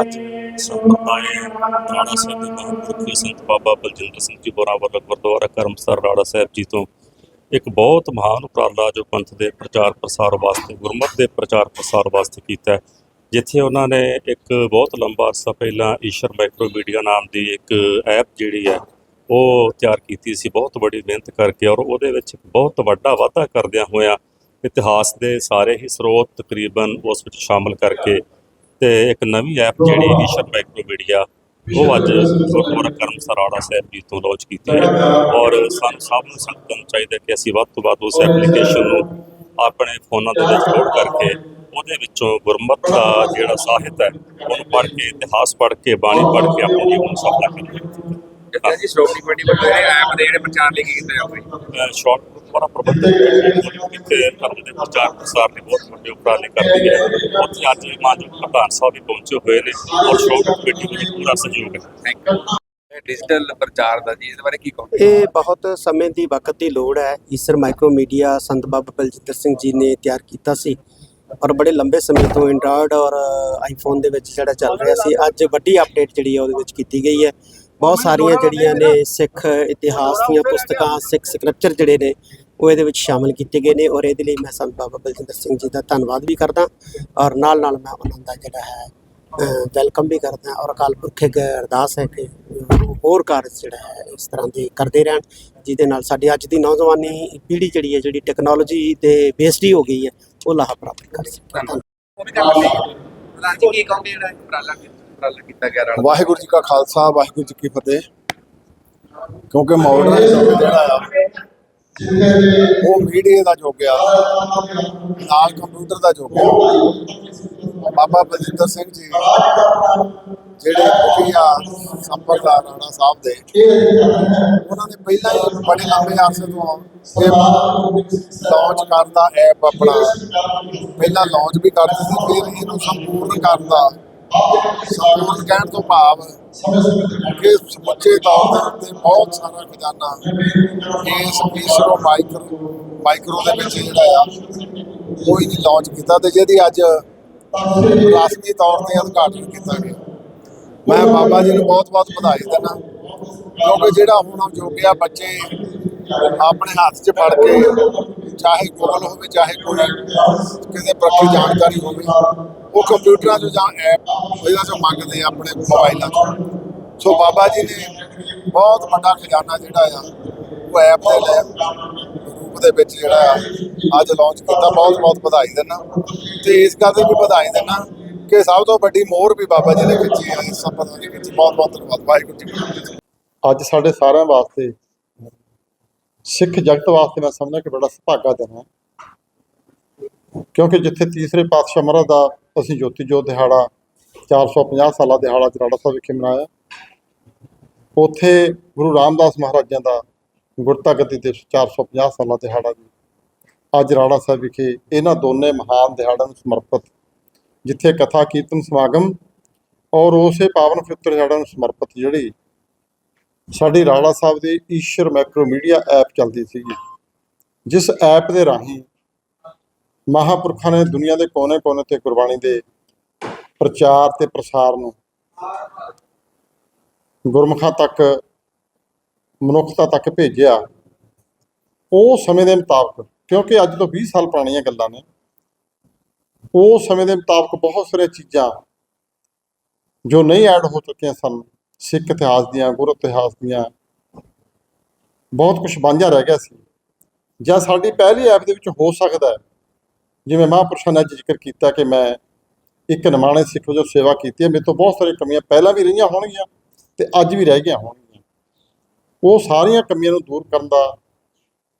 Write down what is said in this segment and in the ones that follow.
ਅੱਜ ਸੰਪਰਦਾਇ ਰਾਣਾ ਸਾਹਿਬ ਦੇ ਮਹਾਂਪੁਰਖ ਸੰਤ ਬਾਬਾ ਬਲਜਿੰਦਰ ਸਿੰਘ ਜੀ ਹੋਰਾਂ ਵੱਲੋਂ ਗੁਰਦੁਆਰਾ ਕਰਮਸਰ, ਰਾਣਾ ਸਾਹਿਬ ਜੀ ਤੋਂ ਇੱਕ ਬਹੁਤ ਮਹਾਨ ਉਪਰਾਲਾ ਜੋ ਪੰਥ ਦੇ ਪ੍ਰਚਾਰ ਪ੍ਰਸਾਰ ਵਾਸਤੇ, ਗੁਰਮਤ ਦੇ ਪ੍ਰਚਾਰ ਪ੍ਰਸਾਰ ਵਾਸਤੇ ਕੀਤਾ ਜਿੱਥੇ ਉਹਨਾਂ ਨੇ ਇੱਕ ਬਹੁਤ ਲੰਬਾ ਅਰਸਾ ਪਹਿਲਾਂ ਈਸ਼ਰ ਮਾਈਕਰੋ ਮੀਡੀਆ ਨਾਮ ਦੀ ਇੱਕ ਐਪ ਜਿਹੜੀ ਹੈ, ਉਹ ਤਿਆਰ ਕੀਤੀ ਸੀ, ਬਹੁਤ ਬੜੀ ਮਿਹਨਤ ਕਰਕੇ ਔਰ ਉਹਦੇ ਵਿੱਚ ਬਹੁਤ ਵੱਡਾ ਵਾਧਾ ਕਰਦਿਆਂ ਹੋਇਆਂ ਇਤਿਹਾਸ ਦੇ ਸਾਰੇ ਹੀ ਸਰੋਤ ਤਕਰੀਬਨ ਉਸ ਵਿੱਚ ਸ਼ਾਮਲ ਕਰਕੇ ਤੇ ਇੱਕ ਨਵੀਂ ਐਪ ਜਿਹੜੀ ਈਸ਼ਰ ਮਾਈਕਰੋ ਮੀਡੀਆ ਉਹ ਅੱਜ ਗੁਰਦੁਆਰਾ ਕਰਮ ਸਰਾੜਾ ਸਾਹਿਬ ਜੀ ਤੋਂ ਲਾਂਚ ਕੀਤੀ ਹੈ। ਔਰ ਸਾਨੂੰ ਸਭ ਨੂੰ ਸੰਕਲਪ ਚਾਹੀਦਾ ਕਿ ਅਸੀਂ ਵੱਧ ਤੋਂ ਵੱਧ ਉਸ ਐਪਲੀਕੇਸ਼ਨ ਨੂੰ ਆਪਣੇ ਫੋਨਾਂ ਦੇ ਵਿੱਚ ਲੋਡ ਕਰਕੇ ਉਹਦੇ ਵਿੱਚੋਂ ਗੁਰਮਤਿ ਦਾ ਜਿਹੜਾ ਸਾਹਿਤ ਹੈ ਉਹਨੂੰ ਪੜ੍ਹ ਕੇ ਇਤਿਹਾਸ ਪੜ੍ਹ ਕੇ ਬਾਣੀ ਪੜ੍ਹ ਕੇ ਆਪਣੇ ਜੀਵਨ ਨੂੰ ਸਫਲਾ ਕਰੀਏ। ਜਿੱਦਾਂ ਜੀ ਸ਼੍ਰੋਮਣੀ ਕਮੇਟੀ ਵੱਲੋਂ ਇਹ ਐਪ ਦੇ ਜਿਹੜੇ ਪ੍ਰਚਾਰ ਲਈ ਕੀਤਾ ਜਾਊਗਾ ਸ਼ਾਰਟ ਬੜਾ ਪ੍ਰਬੰਧਕ ਇੱਥੇ ਧਰਮ ਦੇ ਪ੍ਰਚਾਰ ਪ੍ਰਸਾਰ ਲਈ ਬਹੁਤ ਵੱਡੇ ਉਪਰਾਲੇ ਕਰਦੀ ਹੈ। ਉੱਥੇ ਅੱਜ ਮਾਨਯੋਗ ਪ੍ਰਧਾਨ ਸਾਹਿਬ ਵੀ ਪਹੁੰਚੇ ਹੋਏ ਨੇ ਔਰ ਸ਼੍ਰੋਮਣੀ ਕਮੇਟੀ ਦਾ ਵੀ ਪੂਰਾ ਸਹਿਯੋਗ ਹੈ। ਥੈਂਕ ਯੂ ਡਿਜੀਟਲ ਪ੍ਰਚਾਰ ਦਾ ਜੀ ਇਸ ਬਾਰੇ ਕੀ ਕਹੋਗੇ? ਇਹ ਬਹੁਤ ਸਮੇਂ ਦੀ ਵਕਤ ਦੀ ਲੋੜ ਹੈ। ਈਸਰ ਮਾਈਕਰੋ ਮੀਡੀਆ ਸੰਤ ਬਾਬਾ ਬਲਜਿੰਦਰ ਸਿੰਘ ਜੀ ਨੇ ਤਿਆਰ ਕੀਤਾ ਸੀ ਔਰ ਬੜੇ ਲੰਬੇ ਸਮੇਂ ਤੋਂ ਐਂਡਰੋਇਡ ਔਰ ਆਈਫੋਨ ਦੇ ਵਿੱਚ ਜਿਹੜਾ ਚੱਲ ਰਿਹਾ ਸੀ ਅੱਜ ਵੱਡੀ ਅਪਡੇਟ ਜਿਹੜੀ ਹੈ ਉਹਦੇ ਵਿੱਚ ਕੀਤੀ ਗਈ ਹੈ। ਬਹੁਤ ਸਾਰੀਆਂ ਜਿਹੜੀਆਂ ਨੇ ਸਿੱਖ ਇਤਿਹਾਸ ਦੀਆਂ ਪੁਸਤਕਾਂ ਸਿੱਖ ਸਕ੍ਰਿਪਚਰ ਜਿਹੜੇ ਨੇ ਉਹ ਇਹਦੇ ਵਿੱਚ ਸ਼ਾਮਲ ਕੀਤੇ ਗਏ ਨੇ ਔਰ ਇਹਦੇ ਲਈ ਮੈਂ ਸੰਤ ਬਾਬਾ ਬਲਜਿੰਦਰ ਸਿੰਘ ਜੀ ਦਾ ਧੰਨਵਾਦ ਵੀ ਕਰਦਾ ਔਰ ਨਾਲ ਨਾਲ ਮੈਂ ਉਹਨਾਂ ਦਾ ਜਿਹੜਾ ਹੈ ਵੈਲਕਮ ਵੀ ਕਰਦਾ ਔਰ ਅਕਾਲ ਪੁਰਖ ਅੱਗੇ ਅਰਦਾਸ ਹੈ ਕਿ ਹੋਰ ਕਾਰਜ ਜਿਹੜਾ ਹੈ ਇਸ ਤਰ੍ਹਾਂ ਦੇ ਕਰਦੇ ਰਹਿਣ ਜਿਹਦੇ ਨਾਲ ਸਾਡੀ ਅੱਜ ਦੀ ਨੌਜਵਾਨੀ ਪੀੜ੍ਹੀ ਜਿਹੜੀ ਹੈ ਜਿਹੜੀ ਟੈਕਨੋਲੋਜੀ ਤੇ ਬੇਸਡ ਹੀ ਹੋ ਗਈ ਹੈ ਉਹ ਲਾਹਾ ਪ੍ਰਾਪਤ ਕਰ ਸਕੇ। ਉਹ ਵੀ ਕਰ ਲਈ ਪ੍ਰਧਾਨ ਜੀ ਕੀ ਕਹੋਗੇ ਜਿਹੜਾ ਉਪਰਾਲਾ ਕੀਤਾ ਉਪਰਾਲਾ ਕੀਤਾ ਗਿਆ ਰਾਣਾ। ਵਾਹਿਗੁਰੂ ਜੀ ਕਾ ਖਾਲਸਾ, ਵਾਹਿਗੁਰੂ ਜੀ ਕੀ ਫਤਿਹ। ਕਿਉਂਕਿ ਮਾਡਰਨ ਯੁੱਗ ਜਿਹੜਾ ਆ, ਉਹ ਮੀਡੀਆ ਦਾ ਯੁੱਗ ਆ। ਨਾਲ ਕੰਪਿਊਟਰ ਦਾ ਯੁੱਗ ਆ। ਬਾਬਾ ਬਲਜਿੰਦਰ ਸਿੰਘ ਜੀ, ਜਿਹੜੇ ਮੁਖੀ ਆ ਰਾਣਾ ਸਾਹਿਬ ਦੇ, ਉਹਨਾਂ ਨੇ ਪਹਿਲਾਂ ਹੀ ਬੜੇ ਲੰਬੇ ਅਰਸੇ ਤੋਂ ਇਹ ਲਾਂਚ ਕਰਦਾ ਐਪ ਆਪਣਾ। ਪਹਿਲਾਂ ਲਾਂਚ ਵੀ ਕਰਦੇ ਸੀ ਫਿਰ ਇਹਨੂੰ ਸੰਪੂਰਨ ਕਰਦਾ ਸੰਪੂਰਨ ਕਹਿਣ ਤੋਂ ਭਾਵ ਕਿ ਸਮੁੱਚੇ ਤੌਰ ਦੇ ਉੱਤੇ ਬਹੁਤ ਸਾਰਾ ਖਜ਼ਾਨਾ ਇਸ ਈਸ਼ਰੋ ਮਾਈਕਰੋ ਮਾਈਕਰੋ ਦੇ ਵਿੱਚ ਜਿਹੜਾ ਆ ਉਹ ਹੀ ਲਾਂਚ ਕੀਤਾ ਤੇ ਜਿਹਦੀ ਅੱਜ ਰਸਮੀ ਤੌਰ ਤੇ ਉਦਘਾਟਨ ਕੀਤਾ ਗਿਆ। ਮੈਂ ਬਾਬਾ ਜੀ ਨੂੰ ਬਹੁਤ ਬਹੁਤ ਵਧਾਈ ਦਿੰਦਾ। ਕਿਉਂਕਿ ਜਿਹੜਾ ਹੁਣ ਜੋਗਿਆ ਬੱਚੇ ਆਪਣੇ ਹੱਥ 'ਚ ਫੜ ਕੇ ਚਾਹੇ ਗੂਗਲ ਹੋਵੇ, ਚਾਹੇ ਕੋਈ ਕਿਸੇ ਪ੍ਰਤੀ ਜਾਣਕਾਰੀ ਹੋਵੇ ਉਹ ਕੰਪਿਊਟਰਾਂ 'ਚੋਂ ਜਾਂ ਐਪ ਇਹਨਾਂ 'ਚੋਂ ਮੰਗਦੇ ਆ ਆਪਣੇ ਮੋਬਾਈਲਾਂ 'ਚੋਂ। ਸੋ ਬਾਬਾ ਜੀ ਨੇ ਬਹੁਤ ਵੱਡਾ ਖਜ਼ਾਨਾ ਜਿਹੜਾ ਆ, ਉਹ ਐਪ ਦੇ ਲੈ ਰੂਪ ਦੇ ਵਿੱਚ ਜਿਹੜਾ ਆ, ਅੱਜ ਲਾਂਚ ਕੀਤਾ। ਬਹੁਤ ਬਹੁਤ ਵਧਾਈ ਦਿੰਦਾ। ਤੇ ਇਸ ਗੱਲ ਦੀ ਵੀ ਵਧਾਈ ਦਿੰਦਾ ਕਿ ਸਭ ਤੋਂ ਵੱਡੀ ਮੋਹਰ ਵੀ ਬਾਬਾ ਜੀ ਨੇ ਖਿੱਚੀ ਹੈ ਇਸ ਸੰਪਰਦਾ ਦੇ ਵਿੱਚ ਬਹੁਤ ਬਹੁਤ ਧੰਨਵਾਦ। ਵਾਹਿਗੁਰੂ ਜੀ ਅੱਜ ਸਾਡੇ ਸਾਰਿਆਂ ਵਾਸਤੇ ਸਿੱਖ ਜਗਤ ਵਾਸਤੇ ਮੈਂ ਸਮਝਦਾ ਕਿ ਬੜਾ ਸੁਭਾਗਾ ਦਿਨ ਹੈ ਕਿਉਂਕਿ ਜਿੱਥੇ ਤੀਸਰੇ ਪਾਤਸ਼ਾਹ ਮਹਾਰਾਜ ਦਾ ਅਸੀਂ ਜੋਤੀ ਜੋਤ ਦਿਹਾੜਾ 450 ਸਾਲਾ ਦਿਹਾੜਾ ਜਰਾੜਾ ਸਾਹਿਬ ਵਿਖੇ ਮਨਾਇਆ, ਉੱਥੇ ਗੁਰੂ ਰਾਮਦਾਸ ਮਹਾਰਾਜਾਂ ਦਾ ਗੁਰਤਾ ਗੱਦੀ ਤੇ 450 ਸਾਲਾ ਦਿਹਾੜਾ ਜੀ ਅੱਜ ਰਾੜਾ ਸਾਹਿਬ ਵਿਖੇ ਇਹਨਾਂ ਦੋਨੇ ਮਹਾਨ ਦਿਹਾੜਿਆਂ ਨੂੰ ਸਮਰਪਿਤ, ਜਿੱਥੇ ਕਥਾ, ਕੀਰਤਨ, ਸਮਾਗਮ ਔਰ ਉਸੇ ਪਾਵਨ ਪਵਿੱਤਰ ਦਿਹਾੜਾ ਨੂੰ ਸਮਰਪਿਤ ਜਿਹੜੀ ਸਾਡੀ ਰਾੜਾ ਸਾਹਿਬ ਦੀ ਈਸ਼ਰ ਮੈਕਰੋ ਮੀਡੀਆ ਐਪ ਚੱਲਦੀ ਸੀਗੀ, ਜਿਸ ਐਪ ਦੇ ਰਾਹੀਂ ਮਹਾਪੁਰਖਾਂ ਨੇ ਦੁਨੀਆ ਦੇ ਕੋਨੇ-ਕੋਨੇ ਤੇ ਗੁਰਬਾਣੀ ਦੇ ਪ੍ਰਚਾਰ ਤੇ ਪ੍ਰਸਾਰ ਨੂੰ ਗੁਰਮੁਖਾਂ ਤੱਕ, ਮਨੁੱਖਤਾ ਤੱਕ ਭੇਜਿਆ ਉਹ ਸਮੇਂ ਦੇ ਮੁਤਾਬਕ, ਕਿਉਂਕਿ ਅੱਜ ਤੋਂ 20 ਸਾਲ ਪੁਰਾਣੀਆਂ ਗੱਲਾਂ ਨੇ, ਉਹ ਸਮੇਂ ਦੇ ਮੁਤਾਬਕ ਬਹੁਤ ਸਾਰੇ ਚੀਜ਼ਾਂ ਜੋ ਨਹੀਂ ਐਡ ਹੋ ਚੁੱਕੀਆਂ ਸਨ, ਸਿੱਖ ਇਤਿਹਾਸ ਦੀਆਂ, ਗੁਰ ਇਤਿਹਾਸ ਦੀਆਂ, ਬਹੁਤ ਕੁਝ ਵਾਂਝਾ ਰਹਿ ਗਿਆ ਸੀ। ਜਾਂ ਸਾਡੀ ਪਹਿਲੀ ਐਪ ਦੇ ਵਿੱਚ ਹੋ ਸਕਦਾ ਹੈ ਜਿਵੇਂ ਮਹਾਂਪੁਰਸ਼ਾਂ ਨੇ ਅੱਜ ਜ਼ਿਕਰ ਕੀਤਾ ਕਿ ਮੈਂ ਇੱਕ ਨਿਮਾਣੇ ਸਿੱਖ ਵਜੋਂ ਸੇਵਾ ਕੀਤੀ ਹੈ, ਮੇਰੇ ਤੋਂ ਬਹੁਤ ਸਾਰੀਆਂ ਕਮੀਆਂ ਪਹਿਲਾਂ ਵੀ ਰਹੀਆਂ ਹੋਣਗੀਆਂ ਤੇ ਅੱਜ ਵੀ ਰਹਿ ਗਈਆਂ ਹੋਣਗੀਆਂ। ਉਹ ਸਾਰੀਆਂ ਕਮੀਆਂ ਨੂੰ ਦੂਰ ਕਰਨ ਦਾ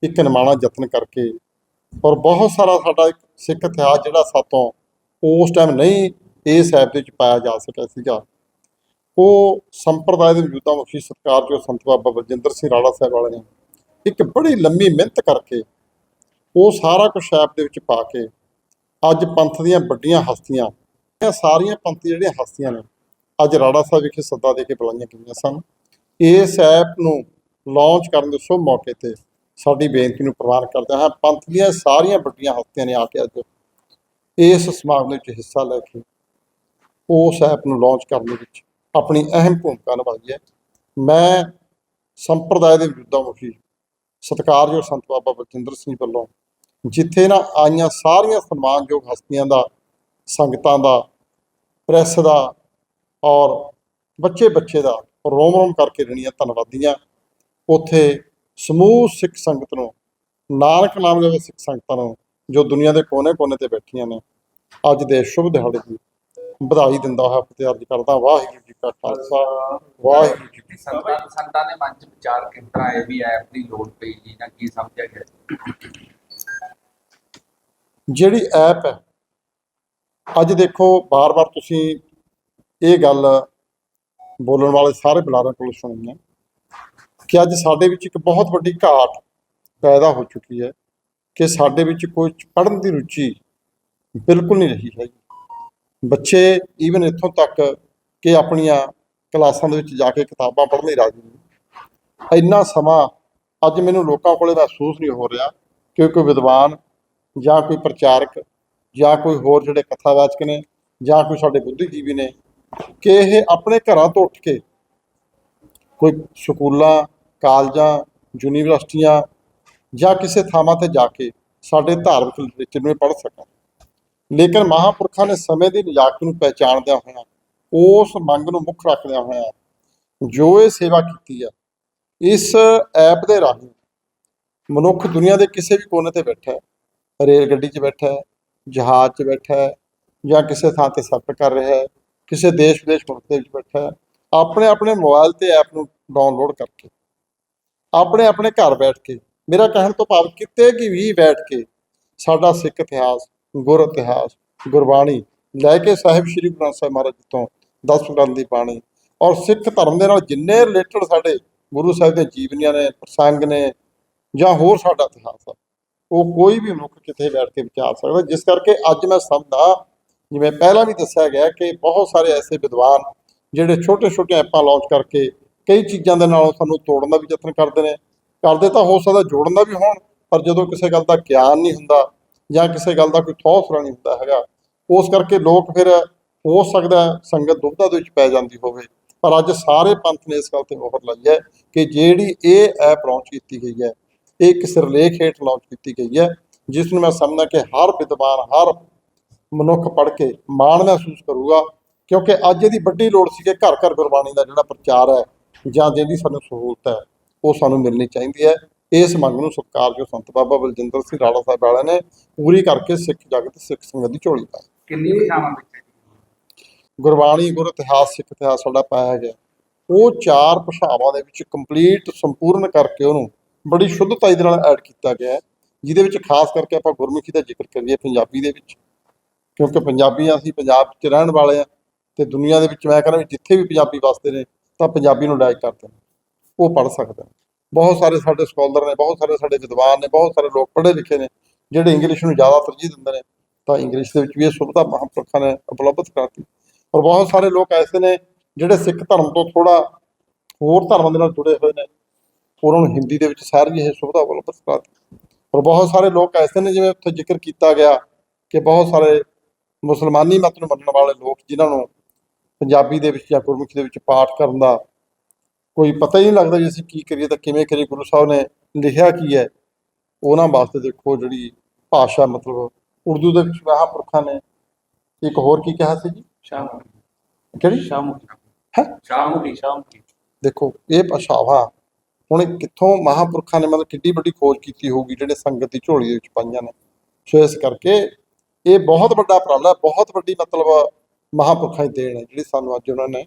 ਇੱਕ ਨਿਮਾਣਾ ਯਤਨ ਕਰਕੇ ਔਰ ਬਹੁਤ ਸਾਰਾ ਸਾਡਾ ਇੱਕ ਸਿੱਖ ਇਤਿਹਾਸ ਜਿਹੜਾ ਸਾਤੋਂ ਉਸ ਟਾਈਮ ਨਹੀਂ ਇਸ ਐਪ ਦੇ ਵਿੱਚ ਪਾਇਆ ਜਾ ਸਕਿਆ ਸੀਗਾ। ਉਹ ਸੰਪਰਦਾਇ ਦੇ ਮੌਜੂਦਾ ਮੁਖੀ ਸਤਿਕਾਰਯੋਗ ਸੰਤ ਬਾਬਾ ਬਲਜਿੰਦਰ ਸਿੰਘ ਰਾਣਾ ਸਾਹਿਬ ਵਾਲੇ ਨੇ ਇੱਕ ਬੜੀ ਲੰਮੀ ਮਿਹਨਤ ਕਰਕੇ ਉਹ ਸਾਰਾ ਕੁਝ ਐਪ ਦੇ ਵਿੱਚ ਪਾ ਕੇ ਅੱਜ ਪੰਥ ਦੀਆਂ ਵੱਡੀਆਂ ਹਸਤੀਆਂ। ਇਹ ਸਾਰੀਆਂ ਪੰਥ ਜਿਹੜੀਆਂ ਹਸਤੀਆਂ ਨੇ, ਅੱਜ ਰਾੜਾ ਸਾਹਿਬ ਵਿਖੇ ਸੱਦਾ ਦੇ ਕੇ ਬੁਲਾਈਆਂ ਗਈਆਂ ਸਨ। ਇਸ ਐਪ ਨੂੰ ਲਾਂਚ ਕਰਨ ਦੇ ਸ਼ੁਭ ਮੌਕੇ ਤੇ ਸਾਡੀ ਬੇਨਤੀ ਨੂੰ ਪ੍ਰਵਾਨ ਕਰਦਾ ਹਾਂ ਪੰਥ ਦੀਆਂ ਸਾਰੀਆਂ ਵੱਡੀਆਂ ਹਸਤੀਆਂ ਨੇ ਆ ਕੇ ਅੱਜ ਇਸ ਸਮਾਗਮ ਵਿੱਚ ਹਿੱਸਾ ਲੈ ਕੇ ਉਸ ਐਪ ਨੂੰ ਲਾਂਚ ਕਰਨ ਵਿੱਚ ਆਪਣੀ ਅਹਿਮ ਭੂਮਿਕਾ ਨਿਭਾਈ ਹੈ। ਮੈਂ ਸੰਪਰਦਾਇ ਦੇ ਵਿਰੁੱਧਾਮੁਖੀ ਸਤਿਕਾਰਯੋਗ ਸੰਤ ਬਾਬਾ ਬਲਜਿੰਦਰ ਸਿੰਘ ਵੱਲੋਂ ਜਿੱਥੇ ਨਾ ਆਈਆਂ ਸਾਰੀਆਂ ਸਨਮਾਨਯੋਗ ਹਸਤੀਆਂ ਦਾ, ਸੰਗਤਾਂ ਦਾ, ਪ੍ਰੈਸ ਦਾ ਔਰ ਬੱਚੇ ਬੱਚੇ ਦਾ ਰੋਮ ਰੋਮ ਕਰਕੇ ਰਹਿਣੀਆਂ ਧੰਨਵਾਦੀਆਂ, ਉੱਥੇ ਸਮੂਹ ਸਿੱਖ ਸੰਗਤ ਨੂੰ, ਨਾਨਕ ਨਾਮ ਦੇ ਸਿੱਖ ਸੰਗਤਾਂ ਨੂੰ, ਜੋ ਦੁਨੀਆ ਦੇ ਕੋਨੇ-ਕੋਨੇ ਤੇ ਬੈਠੀਆਂ ਨੇ, ਅੱਜ ਦੇ ਸ਼ੁਭ ਦਿਹਾੜੇ ਦੀ ਵਧਾਈ ਦਿੰਦਾ ਹੋਇਆ ਫਤਿਹ ਅਰਜ਼ ਕਰਦਾ ਵਾਹਿਗੁਰੂ ਜੀ ਕਾ ਖਾਲਸਾ, ਵਾਹਿਗੁਰੂ ਜੀ ਕੀ ਸੰਤਾਂ ਸੰਤਾਂ ਦੇ ਮਨ ਚ ਵਿਚਾਰ ਕਿਸ ਤਰ੍ਹਾਂ ਵੀ ਐਪ ਦੀ ਲੋੜ ਪਈ ਜੀ ਜਾਂ ਕੀ ਸਮਝਿਆ ਗਿਆ? ਜਿਹੜੀ ਐਪ ਹੈ, ਅੱਜ ਦੇਖੋ ਬਾਰ-ਬਾਰ ਤੁਸੀਂ ਇਹ ਗੱਲ ਬੋਲਣ ਵਾਲੇ ਸਾਰੇ ਬੁਲਾਰਿਆਂ ਕੋਲ ਸੁਣੀ ਹੈ ਕਿ ਅੱਜ ਸਾਡੇ ਵਿੱਚ ਇੱਕ ਬਹੁਤ ਵੱਡੀ ਘਾਟ ਪੈਦਾ ਹੋ ਚੁੱਕੀ ਹੈ ਕਿ ਸਾਡੇ ਵਿੱਚ ਕੋਈ ਪੜ੍ਹਨ ਦੀ ਰੁਚੀ ਬਿਲਕੁਲ ਨਹੀਂ ਰਹੀ ਹੈ ਬੱਚੇ ਈਵਨ ਇੱਥੋਂ ਤੱਕ ਕਿ ਆਪਣੀਆਂ ਕਲਾਸਾਂ ਦੇ ਵਿੱਚ ਜਾ ਕੇ ਕਿਤਾਬਾਂ ਪੜ੍ਹਨ ਲਈ ਰਾਜ਼ੀ ਨਹੀਂ। ਇੰਨਾ ਸਮਾਂ ਅੱਜ ਮੈਨੂੰ ਲੋਕਾਂ ਕੋਲੇ ਮਹਿਸੂਸ ਨਹੀਂ ਹੋ ਰਿਹਾ ਕਿ ਕੋਈ ਵਿਦਵਾਨ ਜਾਂ ਕੋਈ ਪ੍ਰਚਾਰਕ, ਜਾਂ ਕੋਈ ਹੋਰ ਜਿਹੜੇ ਕਥਾਵਾਚਕ ਨੇ, ਜਾਂ ਕੋਈ ਸਾਡੇ ਬੁੱਧੀਜੀਵੀ ਨੇ, ਕਿ ਇਹ ਆਪਣੇ ਘਰਾਂ ਤੋਂ ਉੱਠ ਕੇ ਕੋਈ ਸਕੂਲਾਂ, ਕਾਲਜਾਂ, ਯੂਨੀਵਰਸਿਟੀਆਂ ਜਾਂ ਕਿਸੇ ਥਾਵਾਂ ਤੇ ਜਾ ਕੇ ਸਾਡੇ ਧਾਰਮਿਕ ਲਿਟਰੇਚਰ ਨੂੰ ਪੜ੍ਹ ਸਕਣ। ਲੇਕਿਨ ਮਹਾਂਪੁਰਖਾਂ ਨੇ ਸਮੇਂ ਦੀ ਨਜਾਕਤ ਨੂੰ ਪਹਿਚਾਣਦਿਆਂ ਹੋਇਆਂ, ਉਸ ਮੰਗ ਨੂੰ ਮੁੱਖ ਰੱਖਦਿਆਂ ਹੋਇਆਂ ਜੋ ਇਹ ਸੇਵਾ ਕੀਤੀ ਹੈ ਇਸ ਐਪ ਦੇ ਰਾਹੀਂ ਮਨੁੱਖ ਦੁਨੀਆ ਦੇ ਕਿਸੇ ਵੀ ਕੋਨੇ ਤੇ ਬੈਠਾ ਹੈ ਰੇਲ ਗੱਡੀ 'ਚ ਬੈਠਾ ਹੈ, ਜਹਾਜ਼ 'ਚ ਬੈਠਾ ਹੈ ਜਾਂ ਕਿਸੇ ਥਾਂ ਤੇ ਸਫ਼ਰ ਕਰ ਰਿਹਾ ਹੈ, ਕਿਸੇ ਦੇਸ਼ ਵਿਦੇਸ਼ ਮੁਲਕ ਦੇ ਵਿੱਚ ਬੈਠਾ ਹੈ, ਆਪਣੇ ਆਪਣੇ ਮੋਬਾਈਲ ਤੇ ਐਪ ਨੂੰ ਡਾਊਨਲੋਡ ਕਰਕੇ, ਆਪਣੇ ਆਪਣੇ ਘਰ ਬੈਠ ਕੇ, ਮੇਰਾ ਕਹਿਣ ਤੋਂ ਭਾਵ ਕਿਤੇ ਕਿ ਵੀ ਬੈਠ ਕੇ ਸਾਡਾ ਸਿੱਖ ਇਤਿਹਾਸ, ਗੁਰ ਇਤਿਹਾਸ, ਗੁਰਬਾਣੀ ਲੈ ਕੇ ਸਾਹਿਬ ਸ੍ਰੀ ਗੁਰੂ ਗ੍ਰੰਥ ਸਾਹਿਬ ਮਹਾਰਾਜ ਜੀ ਤੋਂ ਦਸ ਗ੍ਰੰਥ ਦੀ ਬਾਣੀ ਔਰ ਸਿੱਖ ਧਰਮ ਦੇ ਨਾਲ ਜਿੰਨੇ ਰਿਲੇਟਡ ਸਾਡੇ ਗੁਰੂ ਸਾਹਿਬ ਦੇ ਜੀਵਨੀਆਂ ਨੇ, ਪ੍ਰਸੰਗ ਨੇ ਜਾਂ ਹੋਰ ਸਾਡਾ ਇਤਿਹਾਸ ਆ ਉਹ ਕੋਈ ਵੀ ਮਨੁੱਖ ਕਿਤੇ ਬੈਠ ਕੇ ਵਿਚਾਰ ਸਕਦਾ। ਜਿਸ ਕਰਕੇ ਅੱਜ ਮੈਂ ਸਮਝਦਾ, ਜਿਵੇਂ ਪਹਿਲਾਂ ਵੀ ਦੱਸਿਆ ਗਿਆ ਕਿ ਬਹੁਤ ਸਾਰੇ ਐਸੇ ਵਿਦਵਾਨ ਜਿਹੜੇ ਛੋਟੇ ਛੋਟੇ ਐਪਾਂ ਲਾਂਚ ਕਰਕੇ ਕਈ ਚੀਜ਼ਾਂ ਦੇ ਨਾਲ ਸਾਨੂੰ ਤੋੜਨ ਦਾ ਵੀ ਯਤਨ ਕਰਦੇ ਨੇ। ਕਰਦੇ ਤਾਂ ਹੋ ਸਕਦਾ ਜੋੜਨ ਦਾ ਵੀ ਹੋਣ, ਪਰ ਜਦੋਂ ਕਿਸੇ ਗੱਲ ਦਾ ਗਿਆਨ ਨਹੀਂ ਹੁੰਦਾ ਜਾਂ ਕਿਸੇ ਗੱਲ ਦਾ ਕੋਈ ਠੋਸਰਾ ਨਹੀਂ ਹੁੰਦਾ ਹੈਗਾ, ਉਸ ਕਰਕੇ ਲੋਕ ਫਿਰ ਹੋ ਸਕਦਾ ਸੰਗਤ ਦੁਬਦਾ ਦੇ ਵਿੱਚ ਪੈ ਜਾਂਦੀ ਹੋਵੇ। ਪਰ ਅੱਜ ਸਾਰੇ ਪੰਥ ਨੇ ਇਸ ਗੱਲ ਤੇ ਮੋਹਰ ਲਾਈ ਹੈ ਕਿ ਜਿਹੜੀ ਇਹ ਐਪ ਲਾਂਚ ਕੀਤੀ ਗਈ ਹੈ ਇਹ ਇੱਕ ਸਿਰਲੇਖ ਹੇਠ ਲਾਂਚ ਕੀਤੀ ਗਈ ਹੈ ਜਿਸ ਨੂੰ ਮੈਂ ਸਮਝਦਾ ਕਿ ਹਰ ਵਿਦਵਾਨ ਹਰ ਮਨੁੱਖ ਪੜ੍ਹ ਕੇ ਮਾਣ ਮਹਿਸੂਸ ਕਰੂਗਾ ਕਿਉਂਕਿ ਅੱਜ ਇਹਦੀ ਵੱਡੀ ਲੋੜ ਸੀ ਕਿ ਘਰ ਘਰ ਗੁਰਬਾਣੀ ਦਾ ਜਿਹੜਾ ਪ੍ਰਚਾਰ ਹੈ ਜਾਂ ਜਿਹਦੀ ਸਾਨੂੰ ਸਹੂਲਤ ਹੈ ਉਹ ਸਾਨੂੰ ਮਿਲਣੀ ਚਾਹੀਦੀ ਹੈ। ਇਸ ਮੰਗ ਨੂੰ ਸਤਿਕਾਰਯੋਗ ਸੰਤ ਬਾਬਾ ਬਲਜਿੰਦਰ ਸਿੰਘ ਰਾਣਾ ਸਾਹਿਬ ਵਾਲਿਆਂ ਨੇ ਪੂਰੀ ਕਰਕੇ ਸਿੱਖ ਜਗਤ ਸਿੱਖ ਸੰਗਤ ਦੀ ਝੋਲੀ ਪਾਈ। ਕਿੰਨੀ ਭਾਸ਼ਾਵਾਂ ਵਿੱਚ ਜੀ? ਗੁਰਬਾਣੀ ਗੁਰ ਇਤਿਹਾਸ ਸਿੱਖ ਇਤਿਹਾਸ ਸਾਡਾ ਪਾਇਆ ਗਿਆ। ਉਹ ਚਾਰ ਭਾਸ਼ਾਵਾਂ ਦੇ ਵਿੱਚ ਕੰਪਲੀਟ ਸੰਪੂਰਨ ਕਰਕੇ ਉਹਨੂੰ ਬੜੀ ਸ਼ੁੱਧਤਾਈ ਦੇ ਨਾਲ ਐਡ ਕੀਤਾ ਗਿਆ ਹੈ, ਜਿਹਦੇ ਵਿੱਚ ਖਾਸ ਕਰਕੇ ਆਪਾਂ ਗੁਰਮੁਖੀ ਦਾ ਜ਼ਿਕਰ ਕਰੀਏ ਪੰਜਾਬੀ ਦੇ ਵਿੱਚ, ਕਿਉਂਕਿ ਪੰਜਾਬੀ ਅਸੀਂ ਪੰਜਾਬ 'ਚ ਰਹਿਣ ਵਾਲੇ ਆ ਤੇ ਦੁਨੀਆ ਦੇ ਵਿੱਚ ਮੈਂ ਕਹਿੰਦਾ ਵੀ ਜਿੱਥੇ ਵੀ ਪੰਜਾਬੀ ਵਸਦੇ ਨੇ ਤਾਂ ਪੰਜਾਬੀ ਨੂੰ ਲਾਇਕ ਕਰਦੇ ਨੇ, ਉਹ ਪੜ੍ਹ ਸਕਦਾ ਹੈ। ਬਹੁਤ ਸਾਰੇ ਸਾਡੇ ਸਕਾਲਰ ਨੇ, ਬਹੁਤ ਸਾਰੇ ਸਾਡੇ ਵਿਦਵਾਨ ਨੇ, ਬਹੁਤ ਸਾਰੇ ਲੋਕ ਪੜ੍ਹੇ ਲਿਖੇ ਨੇ, ਜਿਹੜੇ ਇੰਗਲਿਸ਼ ਨੂੰ ਜ਼ਿਆਦਾ ਤਰਜੀਹ ਦਿੰਦੇ ਨੇ, ਤਾਂ ਇੰਗਲਿਸ਼ ਦੇ ਵਿੱਚ ਵੀ ਇਹ ਸੁਵਿਧਾ ਮਹਾਂਪੁਰਖਾਂ ਨੇ ਉਪਲਬਧ ਕਰਤੀ ਔਰ ਬਹੁਤ ਸਾਰੇ ਲੋਕ ਐਸੇ ਨੇ ਜਿਹੜੇ ਸਿੱਖ ਧਰਮ ਤੋਂ ਥੋੜਾ ਹੋਰ ਧਰਮਾਂ ਦੇ ਨਾਲ ਜੁੜੇ ਹੋਏ ਨੇ ਉਹਨਾਂ ਨੂੰ ਹਿੰਦੀ ਦੇ ਵਿੱਚ ਸਾਰੀ ਇਹ ਸੁਵਿਧਾ ਉਪਲਬਧ ਕਰਾਤੀ ਔਰ ਬਹੁਤ ਸਾਰੇ ਲੋਕ ਐਸੇ ਨੇ ਜਿਵੇਂ ਉੱਥੇ ਜ਼ਿਕਰ ਕੀਤਾ ਗਿਆ ਕਿ ਬਹੁਤ ਸਾਰੇ ਮੁਸਲਮਾਨੀ ਮਤ ਨੂੰ ਮੰਨਣ ਵਾਲੇ ਲੋਕ ਜਿਨ੍ਹਾਂ ਨੂੰ ਪੰਜਾਬੀ ਦੇ ਵਿੱਚ ਜਾਂ ਗੁਰਮੁਖੀ ਦੇ ਵਿੱਚ ਪਾਠ ਕਰਨ ਦਾ ਕੋਈ ਪਤਾ ਹੀ ਨਹੀਂ ਲੱਗਦਾ ਵੀ ਅਸੀਂ ਕੀ ਕਰੀਏ ਤਾਂ ਕਿਵੇਂ ਕਰੀਏ ਗੁਰੂ ਸਾਹਿਬ ਨੇ ਲਿਖਿਆ ਕੀ ਹੈ। ਉਹਨਾਂ ਵਾਸਤੇ ਦੇਖੋ ਜਿਹੜੀ ਭਾਸ਼ਾ ਮਤਲਬ ਉਰਦੂ ਦੇ ਵਿੱਚ ਮਹਾਂਪੁਰਖਾਂ ਨੇ ਇੱਕ ਹੋਰ ਕੀ ਕਿਹਾ ਸੀ ਜੀ? ਸ਼ਾਮੁਖੀ ਕਿਹੜੀ? ਸ਼ਾਮੁਖੀ ਹੈਂ? ਸ਼ਾਮੁਖੀ ਸ਼ਾਮੁਖੀ ਦੇਖੋ ਇਹ ਭਾਸ਼ਾਵਾਂ ਹੁਣ ਕਿੱਥੋਂ ਮਹਾਂਪੁਰਖਾਂ ਨੇ ਮਤਲਬ ਕਿੱਡੀ ਵੱਡੀ ਖੋਜ ਕੀਤੀ ਹੋਊਗੀ ਜਿਹੜੇ ਸੰਗਤ ਦੀ ਝੋਲੀ ਦੇ ਵਿੱਚ ਪਾਈਆਂ ਨੇ। ਸੋ ਇਸ ਕਰਕੇ ਇਹ ਬਹੁਤ ਵੱਡਾ ਉਪਰਾਲਾ ਹੈ, ਬਹੁਤ ਵੱਡੀ ਮਤਲਬ ਮਹਾਂਪੁਰਖਾਂ ਦੀ ਦੇਣ ਹੈ ਜਿਹੜੀ ਸਾਨੂੰ ਅੱਜ ਉਹਨਾਂ ਨੇ